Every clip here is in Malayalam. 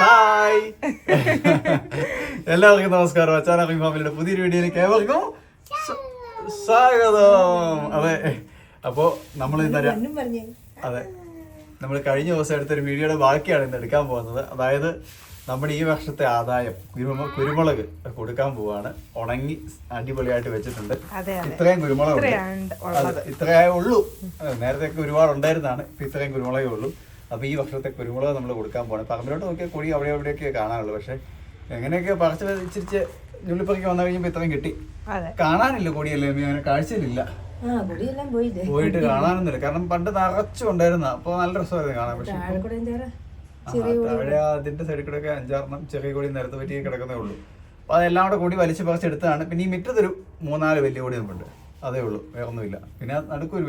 ഹായ് എല്ലാവർക്കും നമസ്കാരം. അച്ചാനാക്കി ഫാമിലിയുടെ പുതിയൊരു വീഡിയോയിലേക്ക് ഏവർക്കും സ്വാഗതം. അതെ. അപ്പോ നമ്മൾ ഇന്നലെ അതെ. നമ്മൾ കഴിഞ്ഞ ദിവസം എടുത്തൊരു വീഡിയോയുടെ ബാക്കിയാണ് ഇന്ന് എടുക്കാൻ പോകുന്നത്. അതായത് നമ്മുടെ ഈ വർഷത്തെ ആദായം കുരുമ കുരുമുളക് കൊടുക്കാൻ പോവാണ്. ഉണങ്ങി അടിപൊളിയായിട്ട് വെച്ചിട്ടുണ്ട്. ഇത്രയും കുരുമുളക് ഇത്രയേ ഉള്ളൂ. നേരത്തെ ഒക്കെ ഒരുപാട് ഉണ്ടായിരുന്നതാണ് ഇപ്പൊ ഇത്രയും കുരുമുളകേ ഉള്ളൂ. അപ്പൊ ഈ വർഷത്തെ കുരുമുളക് നമ്മൾ കൊടുക്കാൻ പോകണം പറമ്പിലോട്ട് നോക്കിയാൽ കൊടി അവിടെ എവിടെയൊക്കെ കാണാനുള്ളൂ പക്ഷേ എങ്ങനെയൊക്കെ പറിച്ച് ഇച്ചിരിച്ച് ഞുള്ളിപ്പറിക്ക് വന്നു കഴിയുമ്പോൾ ഇത്രയും കിട്ടി. കാണാനില്ല കൊടിയല്ലേ അങ്ങനെ കാഴ്ചയിലില്ല. പോയിട്ട് കാണാനൊന്നുമില്ല. കാരണം പണ്ട് നിറച്ചു കൊണ്ടായിരുന്ന അപ്പൊ നല്ല രസമായിരുന്നു കാണാൻ. പക്ഷേ അവിടെ താഴെ അതിന്റെ സൈഡിൽ കൂടെ ഒക്കെ അഞ്ചാറെണ്ണം ചെറിയ കൊടി നിരത്ത് പറ്റി കിടക്കുന്നേ ഉള്ളൂ. അപ്പൊ അതെല്ലാം കൂടെ കൂടി വലിച്ചു പറിച്ചെടുത്താണ് പിന്നെ ഈ മിറ്റത്തൊരു മൂന്നാൽ വലിയ കൊടി നമുക്കുണ്ട്. അതേ ഉള്ളൂ. വേറെ ഒന്നുമില്ല. പിന്നെ നടുക്കൊരു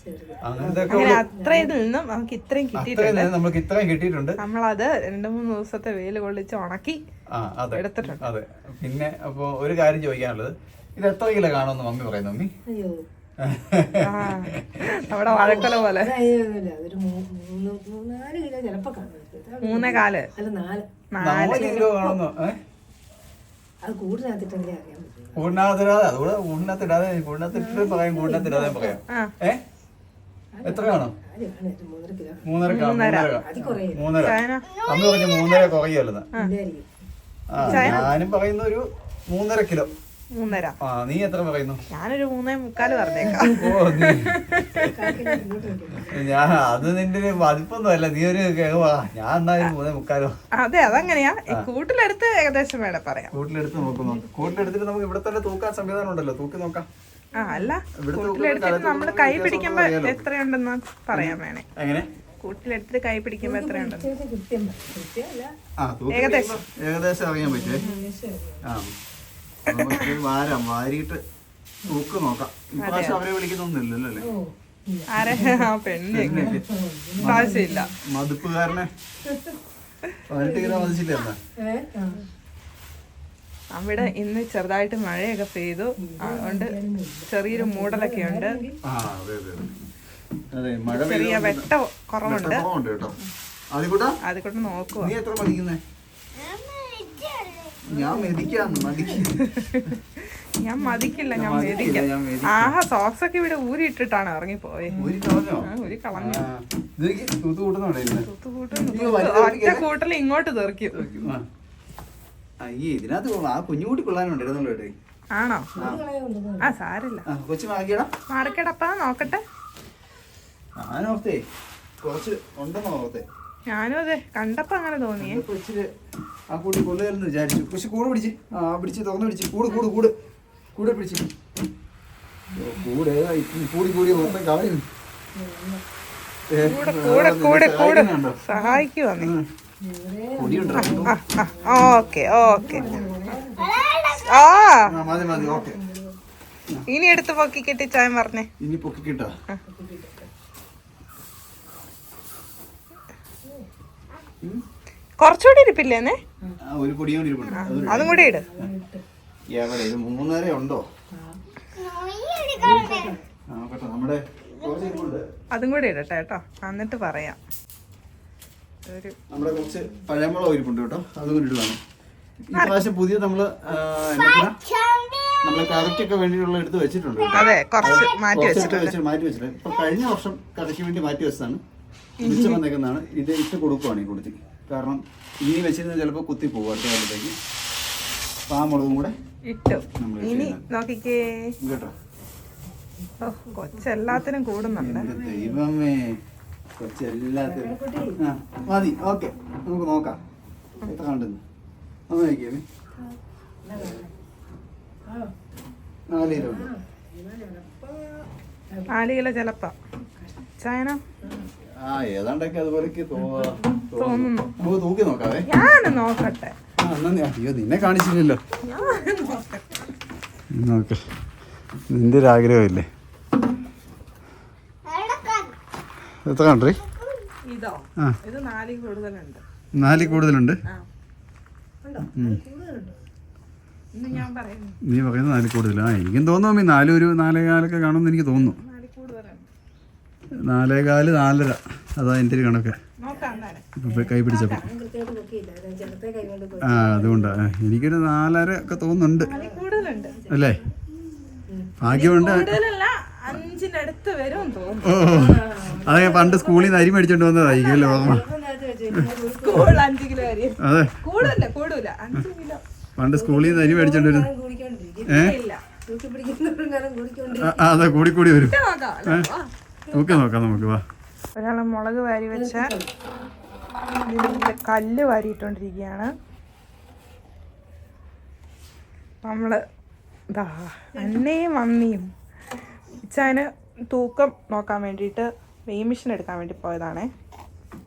ചെറുത്. അങ്ങനത്തെ ഒക്കെ അങ്ങനെ ഉള്ളൂ. നിന്നും നമുക്ക് ഇത്രയും കിട്ടിയിട്ടുണ്ട് നമുക്ക് ഇത്രയും കിട്ടിയിട്ടുണ്ട്. നമ്മളത് രണ്ടു മൂന്ന് ദിവസത്തെ വെയിൽ കൊള്ളിച്ച് ഉണക്കി ആ അതെ. എടുത്തിട്ടുണ്ട്. അതെ. പിന്നെ അപ്പൊ ഒരു കാര്യം ചോദിക്കാനുള്ളത്. ഇത് എത്ര കിലോ കാണുമെന്ന് മമ്മി പറയുന്നു മമ്മി. അയ്യോ. ആ നമ്മുടെ വഴക്കല പോലെ. മൂന്ന് കിലോ അല്ല നാല്. കിലോ കാണുന്നു? ഏഹ് അത് അറിയാം പറ്റും. കൂടിനകത്തിടാതെ അതുകൂടെ കൂടിനകത്തിടാതെ കൂടിനകത്തിട്ട് പറയാം കൂടിനകത്തിടാതെ പറയാം. ഏ? എത്ര കാണും? മൂന്നര മൂന്നര പറഞ്ഞു മൂന്നര കുറയല്ലെന്ന് ആ ഞാനും പറയുന്ന ഒരു മൂന്നര കിലോ. മൂന്നര. നീ എത്ര പറയുന്നു? ഞാനൊരു മൂന്നേ മുക്കാൽ പറഞ്ഞേക്കാം. ഞാൻ അത് നിന്റെ ഒരു മതിപ്പൊന്നും അല്ല. നീ ഒരു ഞാൻ എന്നാലും മൂന്നേ മുക്കാലോ അതെ അതങ്ങനെയാ. കൂട്ടിലെടുത്ത് ഏകദേശം വേണം പറയാം. കൂട്ടിലെടുത്ത് നോക്കുന്നു. കൂട്ടിലെടുത്തിട്ട് നമുക്ക് ഇവിടെ തന്നെ തൂക്കാൻ സംവിധാനം ഉണ്ടല്ലോ. തൂക്കി നോക്കാം. ആ അല്ല. കൂട്ടിലെടുത്തിട്ട് നമ്മൾ കൈ പിടിക്കുമ്പോ. എത്രയുണ്ടെന്ന് പറയാൻ വേണേ. എങ്ങനെ? കൂട്ടിലെടുത്തിട്ട് കൈ പിടിക്കുമ്പോ എത്രയുണ്ടെന്ന് ഏകദേശം. ഏകദേശം അറിയാൻ പറ്റേ ആ. നമുക്ക് വാരാം വാരിയിട്ട് നോക്ക്. നോക്കാം ഇപ്രാവശ്യം അവരെ വിളിക്കുന്നൊന്നുമില്ലല്ലോ അല്ലേ? മതിപ്പുകാരനെ. പതിനെട്ട് കിലോ മതിച്ചില്ലേ അവിടെ ഇന്ന് ചെറുതായിട്ട് മഴയൊക്കെ പെയ്തു. അതുകൊണ്ട് ചെറിയൊരു മൂടലൊക്കെ ഉണ്ട്. ആ അതെ അതെ അതെ. അതെ മഴ ചെറിയ വെട്ട കുറവുണ്ട്. കുറവുണ്ട് കേട്ടോ. അത് കൊണ്ട് നോക്കുക നീ എത്ര മതിക്കുന്നേ ഞാൻ മെതിക്കാന്ന് മതിക്ക് ഞാൻ മതിക്കില്ല ഞാൻ മെതിക്കാം. ആഹാ സോക്സ് ഒക്കെ ഇവിടെ ഊരിയിട്ടിട്ടാണ് ഇറങ്ങിപ്പോയെ. ഊരി കളഞ്ഞു. അയ്യോ, ഒറ്റ കൂട്ടൽ ഇങ്ങോട്ട് തെറിക്കും. അയ്യേ ഇതിനകത്ത്. ആ കുഞ്ഞുകൂട്ടി ആണോ? ആ. സാരില്ല കൊച്ചു നോക്കട്ടെ. ഞാനോർത്തേ കുറച്ച് ഉണ്ടെന്ന് ഓർത്തേ. ഞാനും അതെ കണ്ടപ്പോ അങ്ങനെ തോന്നിയേ. ആ കൂടി കൊള്ളുകയെന്ന് വിചാരിച്ചു. പക്ഷെ കൂടെ പിടിച്ച്. ആ പിടിച്ച് തുറന്ന് പിടിച്ച്. കൂട് കൂട് കൂട്. കൂടെ പിടിച്ച്. കൂട് കൂടി കൂടി മൊത്തം കളയും. ഏ, കൂടെ ആ, കൂടെ നിന്നെ കൂടെ. കൂടെ സഹായിക്കുന്നുണ്ടോ? സഹായിക്കുവാ നീ? ആ. Okay okay. ആ. ആ മതി മതി ഓക്കെ. ഇനി എടുത്ത് പൊക്കി ചായ പറഞ്ഞേ. ഇനി പൊക്കി കിട്ടോ? കുറച്ചുകൂടി ഇരിപ്പില്ലേ ആ, ഒരു പൊടിയും കൂടി ഇരിപ്പുണ്ട്. അതും കൂടി ഇട്. എവിടെ? ഇത് മൂന്നര ഉണ്ടോ? നമ്മുടെ. അതും കൂടി ഇടട്ടെ കേട്ടോ. എന്നിട്ട് പറയാം. ഒരു നമ്മുടെ കുറച്ച് പഴയമുളക് ഇരിപ്പുണ്ട് കേട്ടോ. അതും കൂടി ഇടുവാണ്. ഈ പ്രാവശ്യം പുതിയ നമ്മൾ ആ, എന്നാ നമ്മൾ കറിക്കൊക്കെ വേണ്ടിയിട്ടുള്ള എടുത്ത് വെച്ചിട്ടുണ്ട്. അതെ കുറച്ച് മാറ്റി വെച്ചിട്ടുണ്ട്. വെച്ച് മാറ്റി വെച്ചിട്ടുണ്ട്. ഇപ്പൊ കഴിഞ്ഞ വർഷം കറിക്ക് വേണ്ടി മാറ്റി വെച്ചതാണ്. മിച്ചം വന്നേക്കുന്നതാണ്. ഇത് ഇട്ട് കൊടുക്കുവാണ് ഈ കൊടുത്തി കാരണം ഇനി വെച്ചിരുന്ന ചിലപ്പോൾ കുത്തി പോകും അടുത്ത കാലത്തേക്ക്. അപ്പൊ ആ മുളകും കൂടെ ഇട്ടു. ഇനി നോക്കിക്കേ. കേട്ടോ ഓ കൊച്ചെല്ലാത്തിനും കൂടുന്നുണ്ട്. എന്റെ ദൈവമേ കൊച്ചെല്ലാത്തിനും. ആ മതി ഓക്കെ. നമുക്ക് നോക്കാം. എത്ര കണ്ടെന്ന് ഒന്ന് നോക്കിയാമേ നാല് കിലോ ഉണ്ട്. നാല് കിലോ ചിലപ്പോ. ചൈന ആ ഏതാണ്ടൊക്കെ അതുപോലെയൊക്കെ തോ- തോന്നുന്നു. തൂക്കി നോക്കാവേ. ഞാൻ നോക്കട്ടെ. അയ്യോ നിന്നെ കാണിച്ചില്ലല്ലോ. നോക്ക. നിന്റെ ഒരു ആഗ്രഹമില്ലേ? എത്ര കണ്ടേ ഇതോ? ആ. ഇത് നാലിൽ കൂടുതലുണ്ട്. നീ പറയുന്ന നാലിൽ കൂടുതലാ. ആ എനിക്കും തോന്നുന്നു ഒരു നാലേ കാലൊക്കെ കാണുമെന്ന് എനിക്ക് തോന്നുന്നു. നാലേകാൽ നാലര. അതാ എന്റെ ഒരു കണക്ക്. കൈ പിടിച്ചപ്പോൾ ആ അതുകൊണ്ടാ. എനിക്കൊരു നാലര ഒക്കെ തോന്നുന്നുണ്ട്. അല്ലേ? ഭാഗ്യമുണ്ട്. ഓ അതെ പണ്ട് സ്കൂളിൽ നിന്ന് അരി മേടിച്ചോണ്ട് വന്നതായിരിക്കും അല്ലേ ഓർമ്മ സ്കൂൾ അഞ്ച് കിലോ അരി. അതെ. കൂടല്ല കൂടൂല അഞ്ച് കിലോ. പണ്ട് സ്കൂളിൽ നിന്ന് അരി മേടിച്ചോണ്ട് വരുന്നു ഏഹ് അതെ കൂടി കൂടി വരും. വാ. നോക്കാം നമുക്ക് വാ. ഒരാൾ മുളക് വാരി വെച്ച ഇതിന്റെ കല്ല് വാരിയിട്ടോണ്ടിരിക്കുകയാണ് നമ്മൾ ദാ അന്നയും അമ്മയും ഇച്ചാന് തൂക്കം നോക്കാൻ വേണ്ടിയിട്ട് വെയ് മെഷീൻ എടുക്കാൻ വേണ്ടി പോയതാണേ.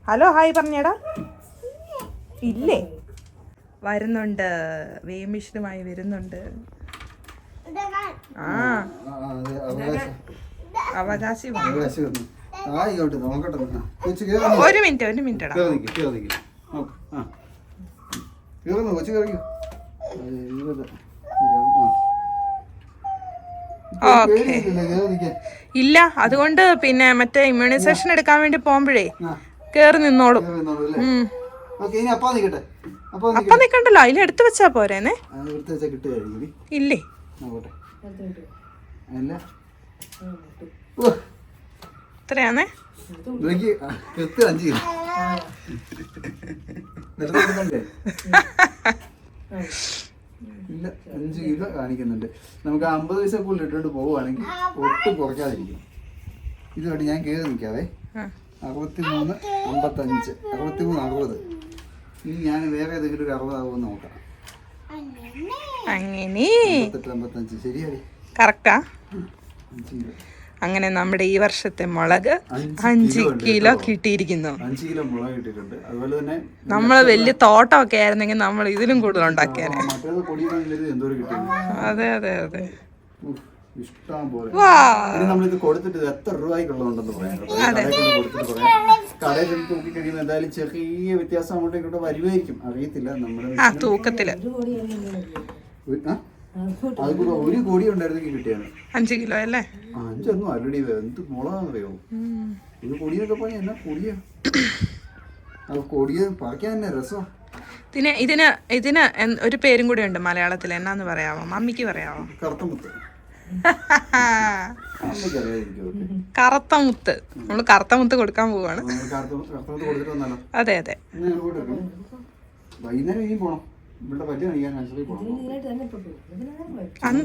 Hello hi പറഞ്ഞേടാ. ഇല്ലേ? വരുന്നുണ്ട്. വെയ് മെഷീനുമായി വരുന്നുണ്ട്. ആ. അവകാശി വന്നു. ആയിക്കോട്ടെ നോക്കട്ടെ ഒരു മിനിറ്റ് ഒരു മിനിറ്റ് എടാ. കയറുന്നു കൊച്ചു കയറിക്കോ ഓക്കെ. ഇല്ല അതുകൊണ്ട് പിന്നെ മറ്റേ ഇമ്മ്യൂണൈസേഷൻ എടുക്കാൻ വേണ്ടി പോകുമ്പോഴേ കേറി നിന്നോളും. അപ്പാ നിക്കണ്ടല്ലോ അതിൽ എടുത്തു വെച്ചാ പോരേനെ ഇല്ലേ? ഇല്ല അഞ്ച് കിലോ കാണിക്കുന്നുണ്ട്. നമുക്ക് അമ്പത് പൈസ കൂടുതൽ ഇട്ടുകൊണ്ട് പോവുകയാണെങ്കിൽ ഒട്ടും കുറയ്ക്കാതിരിക്കും. ഇതുമായിട്ട് ഞാൻ കയറി നിൽക്കാതെ. അറുപത്തി മൂന്ന് അമ്പത്തഞ്ച്. അറുപത്തി മൂന്ന് അറുപത്. ഇനി ഞാൻ വേറെ ഏതെങ്കിലും ഒരു അറുപതാകുമെന്ന് നോക്കാം. അങ്ങനെ. അമ്പത്തെട്ട് അമ്പത്തഞ്ച്. ശരിയായി. കറക്റ്റാ. അഞ്ച് കിലോ. അങ്ങനെ നമ്മുടെ ഈ വർഷത്തെ മുളക് അഞ്ച് കിലോ. കിട്ടിയിരിക്കുന്നു. നമ്മൾ നമ്മൾ വലിയ തോട്ടമൊക്കെ ആയിരുന്നെങ്കിൽ നമ്മൾ ഇതിലും കൂടുതൽ കിട്ടിയത് അതെ അതെ അതെ. ഇഷ്ടം പോലെ. ഇനി നമ്മളിത് കൊടുത്തിട്ട് ഇത് എത്ര രൂപയ്ക്കുള്ളതുണ്ടെന്ന് പറയാം കേട്ടോ. ഈ കടയിൽ കൊണ്ട് കൊടുത്തിട്ട് പറയാം. കടയിൽ ചെന്ന് തൂക്കി കഴിയുമ്പോൾ എന്തായാലും ചെറിയ വ്യത്യാസം അങ്ങോട്ടും ഇങ്ങോട്ടും വരുമായിരിക്കും. അറിയത്തില്ല. നമ്മുടെ ആ തൂക്കത്തിൽ. ഒരു കോടി ഒരു- കൂടെ ഉണ്ടായിരുന്നെങ്കിൽ കിട്ടിയാണ്. അഞ്ച് കിലോ അല്ലേ? അഞ്ചൊന്നും അല്ലടി എന്ത് മുളകാണെന്നറിയോ. ഒരു കൊടിയൊക്കെ പറഞ്ഞ എന്നാ കൊടിയാ? അത് കൊടിയ പറിക്കാൻ തന്നെ രസമാ ഇതിന് ഇതിന് ഇതിന് ഒരു പേരും കൂടി ഉണ്ട് മലയാളത്തിൽ. എന്നാന്ന് പറയാമോ മമ്മിക്ക് പറയാമോ കറുത്ത മുത്ത് നമ്മൾ കറുത്ത മുത്ത് നമ്മൾ കറുത്ത മുത്ത് കൊടുക്കാൻ പോവാണ് അതെ അതെ. വൈകുന്നേരം ഇനിയും പോണം. ഇവിടെ കാണിക്കാൻ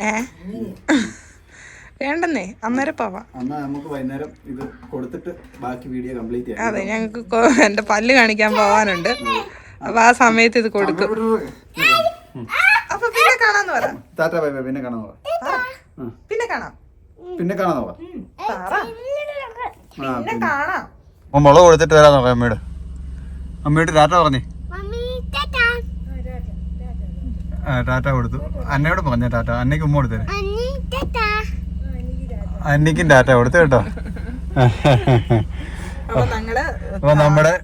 ഏ? വേണ്ടെന്നേ. അന്നേരം പോവാം. എന്നാ നമുക്ക് വൈകുന്നേരം ഇത് കൊടുത്തിട്ട് ബാക്കി വീഡിയോ കംപ്ലീറ്റ് ചെയ്യാം. അതെ ഞങ്ങൾക്ക് എന്റെ പല്ല് കാണിക്കാൻ പോവാനുണ്ട്. അപ്പൊ ആ സമയത്ത് ഇത് കൊടുക്കും. അപ്പൊ പിന്നെ കാണാന്ന് പറ. Tata bye bye. പിന്നെ കാണാൻ പോവാം പറ. പിന്നെ കാണാം. പിന്നെ കാണാൻ പറ. പിന്നെ. കാണാം. മുളക് കൊടുത്തിട്ട് വരാൻ നോക്കാം അമ്മയോട്. അമ്മയോട് ടാറ്റ പറഞ്ഞേ. ടാറ്റ കൊടുത്തു. അന്നയോട് പറഞ്ഞ ടാറ്റ. അന്നയ്ക്ക് ഉമ്മ കൊടുത്തേ അന്നയ്ക്കും ടാറ്റ കൊടുത്തു കേട്ടോ. അപ്പൊ നമ്മുടെ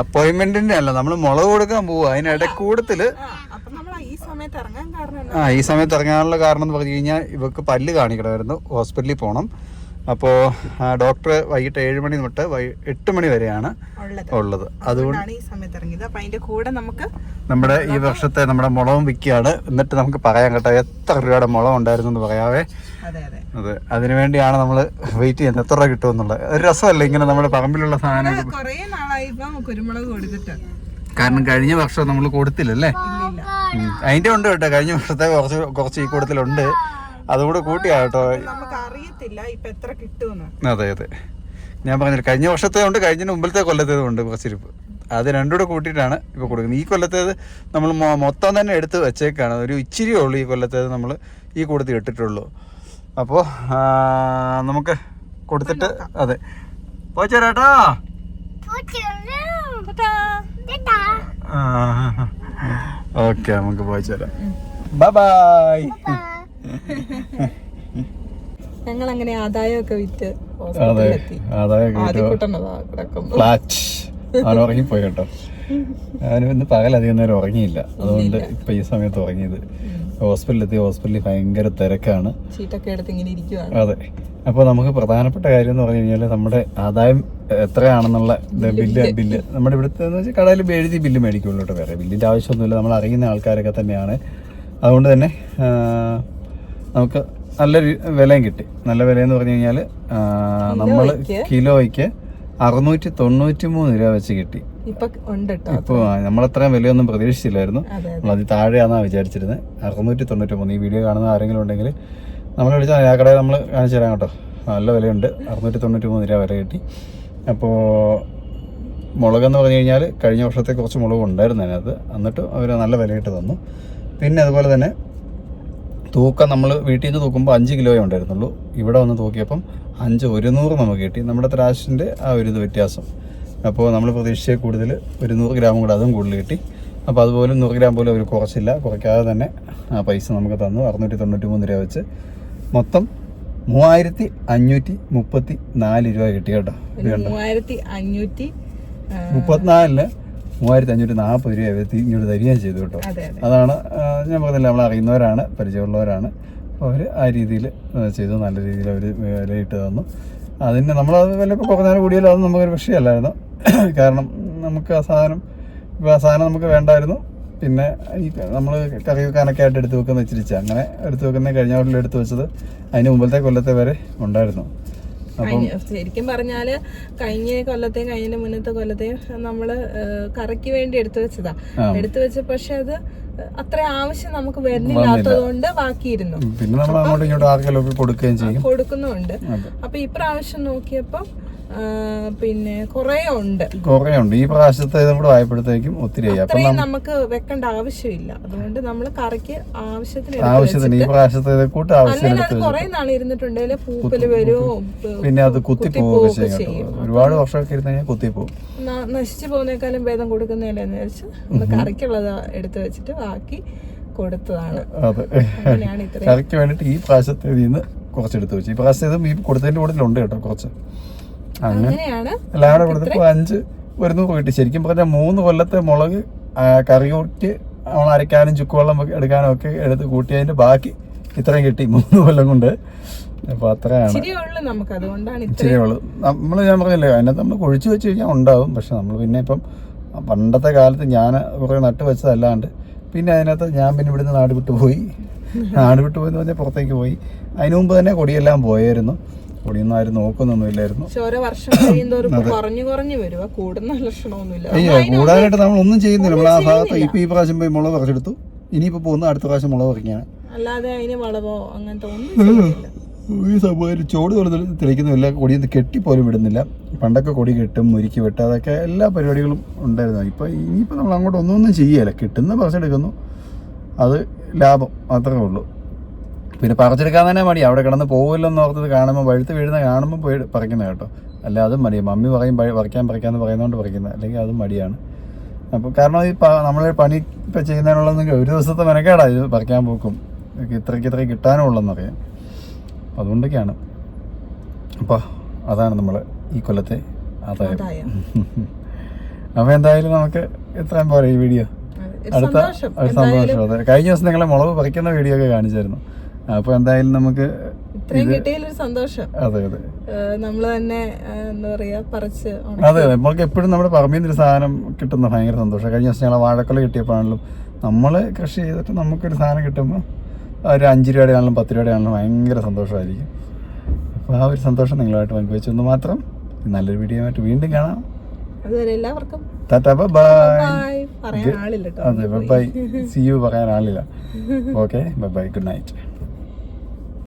അപ്പോയിന്റ്മെന്റിന്റെ അല്ല നമ്മൾ മുളക് കൊടുക്കാൻ പോവാ. അതിനിടക്കൂടത്തിൽ കൂടുതൽ നമ്മൾ ഈ സമയത്ത് ഇറങ്ങാൻ കാരണം ആ ഈ സമയത്ത് ഇറങ്ങാനുള്ള കാരണം എന്ന് പറഞ്ഞു കഴിഞ്ഞാൽ ഇവക്ക് പല്ല് കാണിക്കണമായിരുന്നു. ഹോസ്പിറ്റലിൽ പോകണം അപ്പോൾ ഡോക്ടർ വൈകിട്ട് ഏഴ് മണി തൊട്ട് എട്ട് മണി വരെയാണ് ഉള്ളത്. അതുകൊണ്ട് ഈ സമയത്ത് ഇറങ്ങിയത് അപ്പൊ അതിന്റെ കൂടെ നമുക്ക് നമ്മുടെ ഈ വർഷത്തെ നമ്മുടെ മുളകും വിൽക്കുകയാണ്. എന്നിട്ട് നമുക്ക് പറയാൻ കേട്ടോ എത്ര രൂപയുടെ മുളകം ഉണ്ടായിരുന്നു എന്ന് പറയാവേ. അതെ അതെ. അതെ. അതിനു വേണ്ടിയാണ് നമ്മൾ വെയിറ്റ് ചെയ്യുന്നത്. എത്ര രൂപ കിട്ടുമെന്നുള്ളത് ഒരു രസമല്ലേ ഇങ്ങനെ നമ്മുടെ പറമ്പിലുള്ള സാധനം കുറേ നാളായി ഇപ്പൊ കുരുമുളക് കൊടുത്തിട്ട്. കാരണം കഴിഞ്ഞ വർഷം നമ്മൾ കൊടുത്തില്ലല്ലേ? അതിന്റെ ഉണ്ട് കേട്ടോ. കഴിഞ്ഞ വർഷത്തെ കുറച്ച് കുറച്ച് ഈ കൂട്ടത്തിലുണ്ട്. അതുകൂടെ കൂട്ടിയാ കേട്ടോ. നമുക്ക് അറിയത്തില്ല ഇപ്പൊ എത്ര കിട്ടുമെന്ന്. അതെ അതെ. ഞാൻ പറഞ്ഞില്ല കഴിഞ്ഞ വർഷത്തെ ഉണ്ട് കഴിഞ്ഞ മുമ്പിലത്തെ കൊല്ലത്തേത് ഉണ്ട് കുറച്ചിരിപ്പ്. അത് രണ്ടുകൂടെ കൂട്ടിയിട്ടാണ് ഇപ്പോൾ കൊടുക്കുന്നത്. ഈ കൊല്ലത്തേത് നമ്മൾ മൊത്തം തന്നെ എടുത്ത് വെച്ചേക്കാണ്. ഒരു ഇച്ചിരിയേ ഉള്ളൂ ഈ കൊല്ലത്തേത് നമ്മൾ ഈ കൂട്ടത്തിൽ ഇട്ടിട്ടുള്ളൂ. അപ്പോൾ നമുക്ക് കൊടുത്തിട്ട് അതെ. പോച്ചേരാട്ടാ ഓക്കെ നമുക്ക് പോയിച്ചേരാം. Bye bye. ഞങ്ങൾ അങ്ങനെ ആദായമൊക്കെ വിറ്റ് കിടക്കുന്നു ഫ്ലാറ്റ്. അവൻ ഉറങ്ങിപ്പോയി കേട്ടോ. അവന് ഇന്ന് പകൽ അധികം നേരം ഉറങ്ങിയില്ല. അതുകൊണ്ട് ഇപ്പൊ ഈ സമയത്ത് ഉറങ്ങിയത്. ഹോസ്പിറ്റലിലെത്തി ഹോസ്പിറ്റലിൽ ഭയങ്കര തിരക്കാണ്. അതെ. അപ്പോൾ നമുക്ക് പ്രധാനപ്പെട്ട കാര്യം എന്ന് പറഞ്ഞു കഴിഞ്ഞാൽ നമ്മുടെ ആദായം എത്രയാണെന്നുള്ള ബില്ല്. ബില്ല് നമ്മുടെ ഇവിടുത്തെ എന്ന് വെച്ചാൽ കടയിൽ എഴുതി ബില്ല് മേടിക്കുള്ളൂ കേട്ടോ വേറെ. ബില്ലിന്റെ ആവശ്യമൊന്നുമില്ല. നമ്മൾ അറിയുന്ന ആൾക്കാരൊക്കെ തന്നെയാണ്. അതുകൊണ്ട് തന്നെ നമുക്ക് നല്ല വിലയും കിട്ടി. നല്ല വില എന്ന് പറഞ്ഞു കഴിഞ്ഞാൽ നമ്മൾ കിലോയ്ക്ക്? അറുന്നൂറ്റി തൊണ്ണൂറ്റി മൂന്ന് രൂപ വെച്ച് കിട്ടി. ഇപ്പൊ നമ്മളത്രയും വിലയൊന്നും പ്രതീക്ഷിച്ചില്ലായിരുന്നു. അതെ നമ്മൾ അത്. താഴെയാണെന്നാണ് വിചാരിച്ചിരുന്നത് അറുന്നൂറ്റി തൊണ്ണൂറ്റി മൂന്ന് ഈ വീഡിയോ കാണുന്ന ആരെങ്കിലും ഉണ്ടെങ്കിൽ നമ്മൾ വിളിച്ചാൽ ആ കടയിൽ നമ്മൾ കാണിച്ചു തരാം കേട്ടോ. നല്ല വിലയുണ്ട്. അറുന്നൂറ്റി തൊണ്ണൂറ്റി മൂന്ന് രൂപ വില കിട്ടി. അപ്പോൾ മുളകെന്ന് പറഞ്ഞു കഴിഞ്ഞാൽ കഴിഞ്ഞ വർഷത്തെ കുറച്ച് മുളക് ഉണ്ടായിരുന്നു അതിനകത്ത്. എന്നിട്ട് അവർ നല്ല വിലയിട്ട് തന്നു. പിന്നെ അതുപോലെ തന്നെ തൂക്കം നമ്മൾ വീട്ടിൽ നിന്ന് തൂക്കുമ്പോൾ അഞ്ച് കിലോയേ ഉണ്ടായിരുന്നുള്ളൂ. ഇവിടെ വന്ന് തൂക്കിയപ്പം അഞ്ച് ഒരുന്നൂറ് നമുക്ക് കിട്ടി. നമ്മുടെ ത്രാശിന്റെ ആ ഒരു ഇത് വ്യത്യാസം. അപ്പോൾ നമ്മൾ പ്രതീക്ഷിച്ച കൂടുതൽ ഒരു നൂറ് ഗ്രാം കൂടെ അതും കൂടുതൽ കിട്ടി. അപ്പോൾ അതുപോലെ നൂറ് ഗ്രാം പോലും അവർ കുറച്ചില്ല. കുറയ്ക്കാതെ തന്നെ ആ പൈസ നമുക്ക് തന്നു. അറുന്നൂറ്റി തൊണ്ണൂറ്റി മൂന്ന് രൂപ വെച്ച്. മൊത്തം മൂവായിരത്തി അഞ്ഞൂറ്റി മുപ്പത്തി നാല് രൂപ കിട്ടി കേട്ടോ. മൂവായിരത്തി അഞ്ഞൂറ്റി മുപ്പത്തിനാലിന് മൂവായിരത്തി അഞ്ഞൂറ്റി നാൽപ്പത് രൂപ എത്തി ഇങ്ങോട്ട് തരികയും ചെയ്തു കേട്ടോ. അതെ അതെ. അതാണ് ഞാൻ പറഞ്ഞില്ല നമ്മൾ അറിയുന്നവരാണ് പരിചയമുള്ളവരാണ്. അപ്പോൾ അവർ ആ രീതിയിൽ ചെയ്തു നല്ല രീതിയിൽ അവർ വിലയിട്ട് തന്നു. അതിന് നമ്മളത് വില ഇപ്പോൾ കുറഞ്ഞാലും കൂടിയാലും അത് നമുക്കൊരു വിഷയമല്ലായിരുന്നു. കാരണം നമുക്ക് ആ സാധനം ഇപ്പോൾ ആ സാധനം നമുക്ക് വേണ്ടായിരുന്നു. പിന്നെ ഈ നമ്മൾ കറി വെക്കാനൊക്കെ ആയിട്ട് എടുത്ത് വെക്കുന്ന ഇച്ചിരിച്ച് അങ്ങനെ എടുത്ത് വെക്കുന്ന കഴിഞ്ഞ കൊല്ലം എടുത്ത് വെച്ചത് അതിന് മുമ്പത്തെ കൊല്ലത്തെ വരെ ഉണ്ടായിരുന്നു. ശരിക്കും പറഞ്ഞാൽ കഴിഞ്ഞ കൊല്ലത്തെയും കഴിഞ്ഞ മുന്നത്തെ കൊല്ലത്തെയും നമ്മൾ കറിക്ക് വേണ്ടി എടുത്തു വെച്ചതാ. എടുത്തു വെച്ച പക്ഷെ അത് അത്ര ആവശ്യം നമുക്ക് വരുന്നില്ലാത്തത് കൊണ്ട് ബാക്കിയിരുന്നു. പിന്നെ നമ്മൾ അങ്ങോട്ടും ഇങ്ങോട്ടും ആർക്കെങ്കിലും കൊടുക്കുകയും ചെയ്യും. കൊടുക്കുന്നുണ്ട് അപ്പൊ ഇപ്രാവശ്യം നോക്കിയപ്പോ പിന്നെ കുറേ ഉണ്ട്. കുറേ ഉണ്ട്. ഈ പ്രാവശ്യത്തെ കൂടെ ആയപ്പോഴത്തേക്കും ഒത്തിരി അത്രയും നമുക്ക് വെക്കേണ്ട ആവശ്യമില്ല. അതുകൊണ്ട് നമ്മൾ കറിക്ക് ആവശ്യത്തിന് ആവശ്യത്തിന് ഈ പ്രാവശ്യത്തെ കൂട്ട് ആവശ്യത്തിന് കുറെ നാൾ ഇരുന്നിട്ടുണ്ടെങ്കിൽ പൂപ്പൽ വരുമോ പിന്നെ അത് കുത്തി ചെയ്യും ഒരുപാട് വർഷമൊക്കെ ഇരുന്ന് കഴിഞ്ഞാൽ കുത്തി പോകും നശിച്ചു പോകുന്നേക്കാളും ഭേദം കൊടുക്കുന്നതിലെന്ന് വെച്ച് നമ്മൾ കറിക്കുള്ളത് എടുത്തു വെച്ചിട്ട് ബാക്കി കൊടുത്തതാണ്. അതെ. കറിക്ക് വേണ്ടിയിട്ട് ഈ പ്രാവശ്യത്തെ കുറച്ച് എടുത്തു കുറച്ചെടുത്ത് വെച്ചു. ഈ പ്രാവശ്യത്തെ ഈ കൊടുത്തതിന്റെ കൂടുതലുണ്ട് കേട്ടോ കുറച്ച്. അങ്ങനെയാണ്. ലാഡ് കൂടെ കൊടുത്തപ്പോൾ അഞ്ച് വരുന്നു പോയിട്ട് കിട്ടി. ശരിക്കും പറഞ്ഞാൽ മൂന്ന് കൊല്ലത്തെ മുളക് ആ, കറി കൂട്ടി നമ്മൾ അരയ്ക്കാനും ചുക്കുവെള്ളം എടുക്കാനും ഒക്കെ എടുത്ത് കൂട്ടിയതിന്റെ ബാക്കി ഇത്രയും കിട്ടി മൂന്ന് കൊല്ലം കൊണ്ട്. അപ്പൊ അത്രയാണ്. ഇച്ചിരി ഉള്ളു നമ്മൾ ഞാൻ പറഞ്ഞില്ലേ അതിനകത്ത് നമ്മൾ കുഴിച്ചു വെച്ച് കഴിഞ്ഞാൽ ഉണ്ടാവും. പക്ഷെ നമ്മൾ പിന്നെ ഇപ്പം പണ്ടത്തെ കാലത്ത് ഞാൻ കുറേ നട്ട് വെച്ചതല്ലാണ്ട് പിന്നെ അതിനകത്ത് ഞാൻ പിന്നെ ഇവിടുന്ന് നാട് വിട്ട് പോയി നാട് വിട്ട് എന്ന് പറഞ്ഞാൽ പുറത്തേക്ക് പോയി. അതിനു മുമ്പ് തന്നെ കൊടിയെല്ലാം പോയായിരുന്നു. കൊടിയൊന്നും ആരും നോക്കുന്നൊന്നുമില്ലായിരുന്നു ഓരോ വർഷം കഴിയുന്തോറും ഇപ്പൊ കുറഞ്ഞു കുറഞ്ഞു വരുക കൂടുന്ന ലക്ഷണമൊന്നുമില്ല. അയ്യോ കൂടാനായിട്ട് നമ്മൾ ഒന്നും ചെയ്യുന്നില്ല. നമ്മൾ ആ ഭാഗത്ത് ഇപ്പൊ ഈ പ്രാവശ്യം പോയി മുളക് പറിച്ചെടുത്തു. ഇനിയിപ്പോ പോകുന്ന അടുത്ത പ്രാവശ്യം മുളക് പറിക്കാണ് അല്ലാതെ അതിന് വളവോ അങ്ങനത്തെ ഒന്നും ഈ സംഭവം ചോട് പോലെ തെളിക്കുന്നില്ല കെട്ടി കെട്ടിപ്പോലും വിടുന്നില്ല. പണ്ടൊക്കെ കൊടി കെട്ടും മുരുക്കി വെട്ടും അതൊക്കെ എല്ലാ പരിപാടികളും ഉണ്ടായിരുന്നു. ഇപ്പൊ ഇനിയിപ്പോൾ നമ്മൾ അങ്ങോട്ട് ഒന്നും ഒന്നും ചെയ്യല കിട്ടുന്ന പറിച്ചെടുക്കുന്നു. അത് ലാഭം. മാത്രമേ ഉള്ളൂ. പിന്നെ പറിച്ചെടുക്കാൻ തന്നെ മടി. അവിടെ കിടന്ന് പോകില്ലെന്ന് ഓർത്തത് കാണുമ്പോൾ വഴുത്ത് വീഴുന്ന കാണുമ്പോൾ പോയി പറിക്കുന്നത് കേട്ടോ. അല്ല അതും മടി മമ്മി പറയും പറിക്കാൻ പറിക്കാൻ എന്ന് പറയുന്നതുകൊണ്ട് പറിക്കുന്നത്. അല്ലെങ്കിൽ അതും മടിയാണ്. അപ്പോൾ കാരണം ഈ നമ്മൾ പണി ഇപ്പം ചെയ്യുന്നതിനുള്ളതെങ്കിൽ ഒരു ദിവസത്തെ മെനക്കേടാ. ഇത് പറിക്കാൻ പോക്കും. ഇത്രയ്ക്ക് ഇത്രയ്ക്ക് കിട്ടാനുള്ളതെന്നറിയാം അതുകൊണ്ടൊക്കെയാണ്. അപ്പോൾ അതാണ് നമ്മൾ ഈ കൊല്ലത്തെ ആദായം. അപ്പം അപ്പോൾ എന്തായാലും നമുക്ക് ഇത്രയും പോരെ ഈ വീഡിയോ. അടുത്ത സന്തോഷം. ഒരു സന്തോഷം. അതെ കഴിഞ്ഞ ദിവസം നിങ്ങളെ മുളക് പറിക്കുന്ന വീഡിയോ ഒക്കെ കാണിച്ചായിരുന്നു. അപ്പോൾ എന്തായാലും നമുക്ക് അതെ അതെ. തന്നെ എന്താ പറയാ പറിച്ച് അതെ നമ്മൾക്ക് എപ്പോഴും നമ്മുടെ പറമ്പിൽ നിന്ന് ഒരു സാധനം കിട്ടുന്ന ഭയങ്കര സന്തോഷം. കഴിഞ്ഞ ദിവസം ഞങ്ങളെ വാഴക്കൊല കിട്ടിയപ്പോഴാണെങ്കിലും നമ്മൾ കൃഷി ചെയ്തിട്ട് നമുക്കൊരു സാധനം കിട്ടുമ്പോൾ ഒരു അഞ്ച് രൂപയുടെ ആണെങ്കിലും പത്ത് രൂപയുടെ ആണെങ്കിലും ഭയങ്കര സന്തോഷമായിരിക്കും. അപ്പോൾ ആ ഒരു സന്തോഷം നിങ്ങളുമായിട്ട് പങ്കുവെച്ചെന്ന് മാത്രം നല്ലൊരു വീഡിയോ ആയിട്ട് വീണ്ടും കാണാം. അതുവരെ എല്ലാവർക്കും ടാറ്റാ ബൈ ബൈ അതെ ബൈ ബൈ. സി യു പറയാൻ ആളില്ല. Okay bye bye. Good night